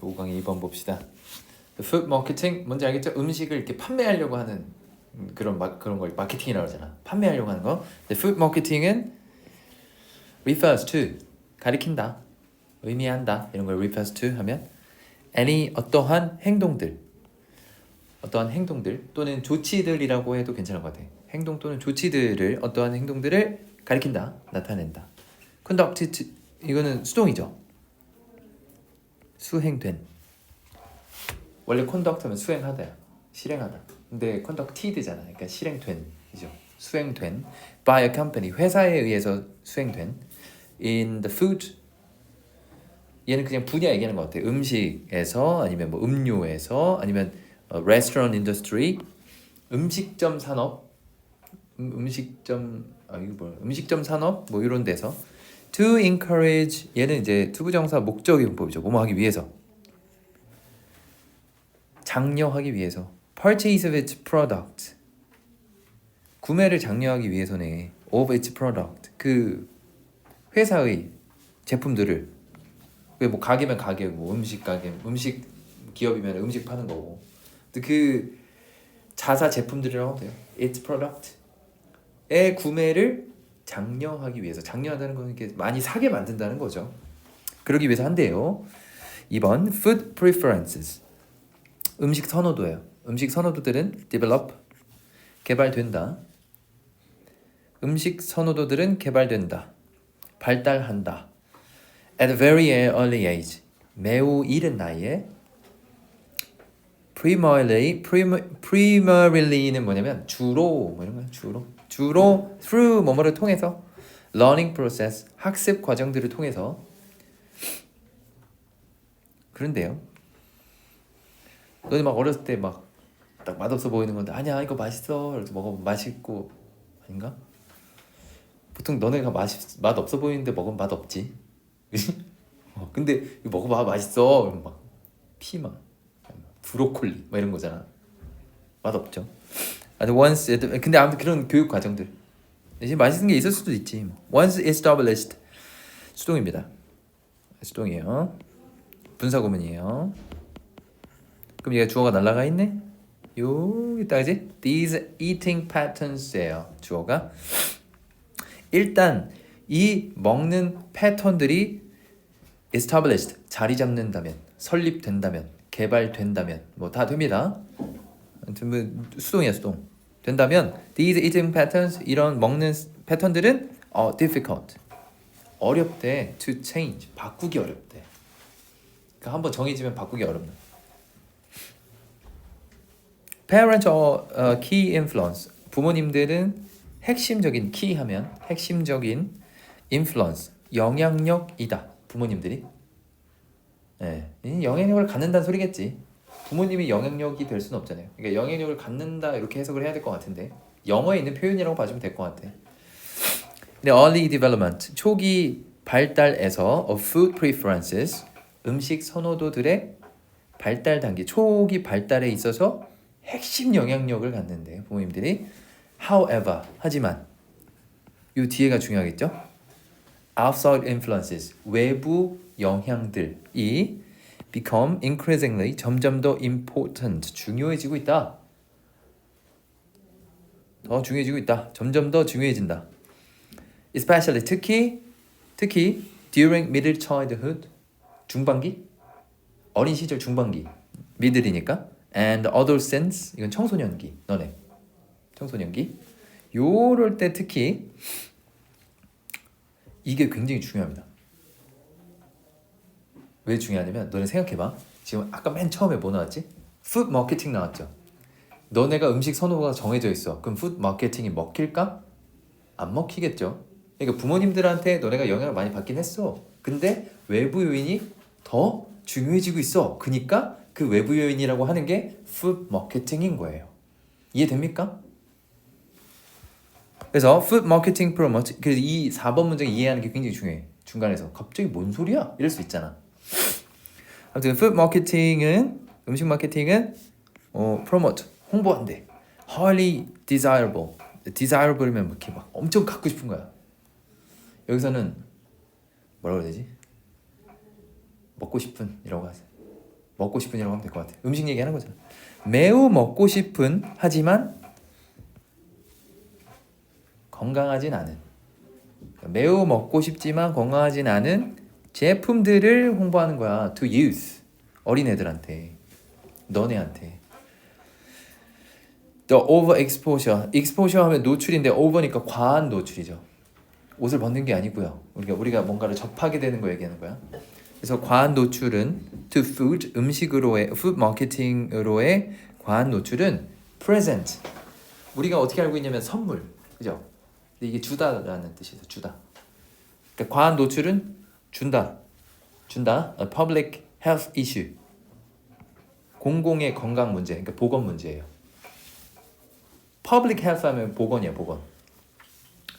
5강의 2번 봅시다. 푸드 마케팅 뭔지 알겠죠? 음식을 이렇게 판매하려고 하는 음, 그런 마, 그런 걸 마케팅이라고 하잖아. 판매하려고 하는 거. 푸드 마케팅은 refers to 가리킨다, 의미한다 이런 걸 refers to 하면 any 어떠한 행동들, 어떠한 행동들 또는 조치들이라고 해도 괜찮을 것 같아. 행동 또는 조치들을 어떠한 행동들을 가리킨다, 나타낸다. conduct 이거는 수동이죠. 수행된. 원래 conduct면 수행하다야, 실행하다. 근데 conducted잖아. 그러니까 실행된이죠. 수행된 by a company 회사에 의해서 수행된 in the food 얘는 그냥 분야 얘기하는 것 같아. 음식에서 아니면 뭐 음료에서 아니면 어, restaurant industry 음식점 산업 음, 음식점 아 이거 뭐야 음식점 산업 뭐 이런 데서 to encourage 얘는 이제 투부정사 목적의 문법이죠. 뭐뭐 하기 위해서. 장려하기 위해서. purchase of its product. 구매를 장려하기 위해서네. of its product. 그 회사의 제품들을. 왜뭐 가게면 가게 뭐 음식 가게 음식 기업이면 음식 파는 거고. 그 자사 제품들이라고 돼요. its product의 구매를 장려하기 위해서 장려한다는 건 이렇게 많이 사게 만든다는 거죠. 그러기 위해서 한대요. 2번 food preferences. 음식 선호도예요. 음식 선호도들은 develop 개발된다. 음식 선호도들은 개발된다. 발달한다. At a very early age. 매우 이른 나이에. Primarily prim- primary는 뭐냐면 주로 뭐 이런 거야 주로 주로 through 뭐뭐를 통해서 learning process 학습 과정들을 통해서 그런데요 너네 막 어렸을 때 막 딱 맛없어 보이는 건데 아니야 이거 맛있어 그래서 먹으면 맛있고 아닌가? 보통 너네가 맛있 맛 없어 보이는데 먹으면 맛 없지. 어, 근데 이거 먹어봐 맛있어. 막 피망, 브로콜리 뭐 이런 거잖아. 맛 없죠. 아, 근데 once 근데 아무튼 그런 교육 과정들 대신 맛있는 게 있을 수도 있지. Once established 수동입니다. 수동이에요. 분사 구문이에요. 그럼 얘가 주어가 날라가 있네. 요 있다 그지? These eating patterns예요. 주어가 일단 이 먹는 패턴들이 established 자리 잡는다면 설립된다면 개발된다면 뭐 다 됩니다. 수동이야 수동. 된다면 these eating patterns 이런 먹는 패턴들은 어 difficult 어렵대 to change 바꾸기 어렵대. 그러니까 한번 정해지면 바꾸기 어렵나. Parents are a key influence. 부모님들은 핵심적인 key 하면 핵심적인 influence 영향력이다. 부모님들이. 예, 이 영향력을 갖는다는 소리겠지. 부모님이 영향력이 될 수는 없잖아요. 그러니까 영향력을 갖는다 이렇게 해석을 해야 될 것 같은데 영어에 있는 표현이라고 봐주면 될 것 같아. 근데 early development 초기 발달에서 of food preferences 음식 선호도들의 발달 단계 초기 발달에 있어서 핵심 영향력을 갖는데 부모님들이 however 하지만 이 뒤에가 중요하겠죠? outside influences 외부 영향들이 become increasingly 점점 더 important 중요해지고 있다. 더 중요해지고 있다. 점점 더 중요해진다. especially 특히 특히 during middle childhood 중반기 어린 시절 중반기 미들이니까 and adolescence 이건 청소년기 너네 청소년기 요럴 때 특히 이게 굉장히 중요합니다. 왜 중요하냐면 너네 생각해봐. 지금 아까 맨 처음에 뭐 나왔지? 푸드 마케팅 나왔죠. 너네가 음식 선호가 정해져 있어. 그럼 푸드 마케팅이 먹힐까? 안 먹히겠죠. 그러니까 부모님들한테 너네가 영향을 많이 받긴 했어. 근데 외부 요인이 더 중요해지고 있어. 그니까 그 외부 요인이라고 하는 게 푸드 마케팅인 거예요. 이해됩니까? 그래서 푸드 마케팅 프로모트 그래서 이 4번 문장 이해하는 게 굉장히 중요해. 중간에서 갑자기 뭔 소리야? 이럴 수 있잖아. 아무튼 푸드 마케팅은 음식 마케팅은 어 프로모트 홍보한대. highly desirable. desirable면 뭐 이렇게 막 엄청 갖고 싶은 거야. 여기서는 뭐라고 해야 되지? 먹고 싶은 이라고 하세요. 먹고 싶은이라고 하면 될 것 같아. 음식 얘기하는 거잖아. 매우 먹고 싶은 하지만 건강하진 않은 매우 먹고 싶지만 건강하진 않은 제품들을 홍보하는 거야. To youth 어린애들한테 너네한테. The overexposure, exposure 하면 노출인데 over니까 과한 노출이죠. 옷을 벗는 게 아니고요. 우리가 우리가 뭔가를 접하게 되는 거 얘기하는 거야. 그래서 과한 노출은 to food 음식으로의 food 마케팅으로의 과한 노출은 present 우리가 어떻게 알고 있냐면 선물 그죠? 근데 이게 주다라는 뜻이죠 주다. 그러니까 과한 노출은 준다 준다 a public health issue 공공의 건강 문제 그러니까 보건 문제예요. public health 하면 보건이야 보건.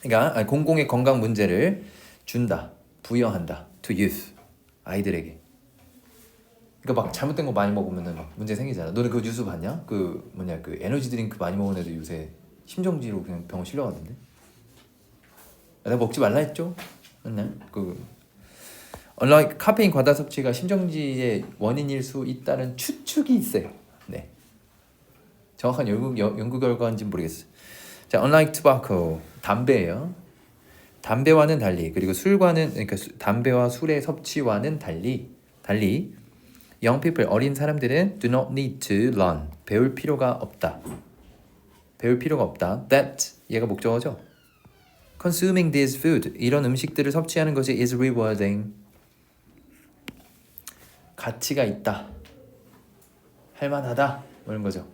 그러니까 아니, 공공의 건강 문제를 준다 부여한다 to youth 아이들에게. 그러니까 막 잘못된 거 많이 먹으면은 막 문제 생기잖아. 너는 그 뉴스 봤냐? 그 뭐냐 그 에너지 드링크 많이 먹은 애들 요새 심정지로 그냥 병원 실려가던데. 내가 먹지 말라 했죠. 맨날 그 unlike 카페인 과다 섭취가 심정지의 원인일 수 있다는 추측이 있어요. 네. 정확한 연구 연- 연구 결과인지는 모르겠어요. 자, unlike tobacco 담배예요. 담배와는 달리 그리고 술과는 그러니까 수- 담배와 술의 섭취와는 달리 달리 young people 어린 사람들은 do not need to learn 배울 필요가 없다. 배울 필요가 없다. That 얘가 목적어죠. Consuming this food 이런 음식들을 섭취하는 것이 is rewarding 가치가 있다. 할만하다 뭐 이런 거죠.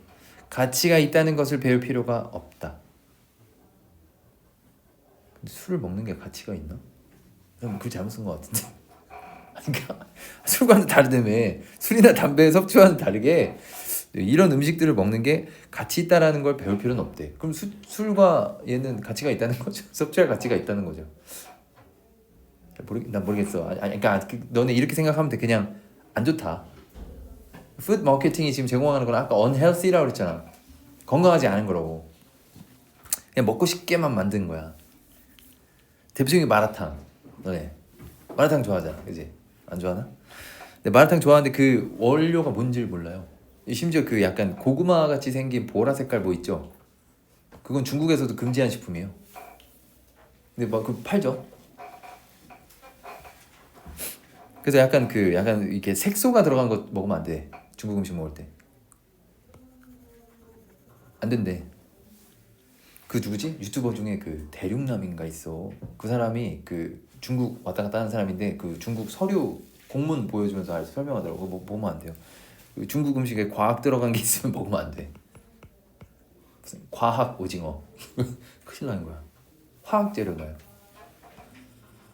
가치가 있다는 것을 배울 필요가 없다. 근데 술을 먹는 게 가치가 있나? 그럼 그 잘못 쓴 것 같은데. 그러니까 술과는 다르다며 술이나 담배 섭취와는 다르게 이런 음식들을 먹는 게 가치 있다라는 걸 배울 필요는 없대. 그럼 수, 술과 얘는 가치가 있다는 거죠. 섭취할 가치가 있다는 거죠. 모르, 난 모르겠어. 아니, 그러니까 그, 너네 이렇게 생각하면 돼. 그냥 안 좋다. 푸드 마케팅이 지금 제공하는 건 아까 unhealthy라고 그랬잖아. 건강하지 않은 거라고. 그냥 먹고 싶게만 만든 거야. 대표적인 마라탕. 너네 마라탕 좋아하잖아, 그지? 안 좋아하나? 근데 마라탕 좋아하는데 그 원료가 뭔지를 몰라요. 심지어 그 약간 고구마 같이 생긴 보라 색깔 뭐 있죠? 그건 중국에서도 금지한 식품이에요. 근데 막 그 팔죠. 그래서 약간 그 약간 이렇게 색소가 들어간 거 먹으면 안 돼. 중국 음식 먹을 때. 안 된대. 그 누구지? 유튜버 중에 그 대륙남인가 있어. 그 사람이 그 중국 왔다 갔다 하는 사람인데 그 중국 서류 공문 보여주면서 알려서 설명하더라고. 뭐 보면 안 돼요. 그 중국 음식에 과학 들어간 게 있으면 먹으면 안 돼. 과학 오징어. 큰일 나는 거야. 화학 재료가요.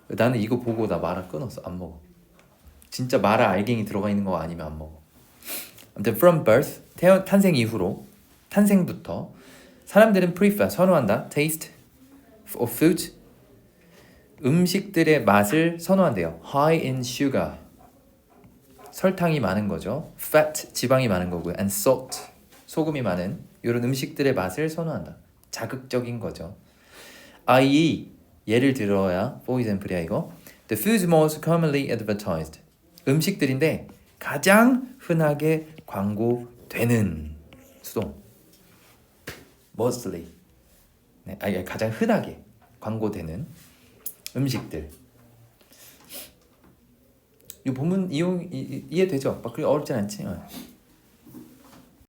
나는 이거 보고 나 마라 끊었어. 안 먹어. 진짜 마라 알갱이 들어가 있는 거 아니면 안 먹어. 아무튼 from birth 태어 탄생 이후로 탄생부터 사람들은 prefer 선호한다 taste of food 음식들의 맛을 선호한대요. high in sugar 설탕이 많은 거죠. fat 지방이 많은 거고요. and salt 소금이 많은 이런 음식들의 맛을 선호한다. 자극적인 거죠. i.e. 예를 들어야 for example이야 이거. The foods most commonly advertised 음식들인데 가장 흔하게 광고되는 수동 mostly 네, 아니 가장 흔하게 광고되는 음식들 이 본문 이용 이, 이, 이해되죠? 막 그리 어렵진 않지? 어.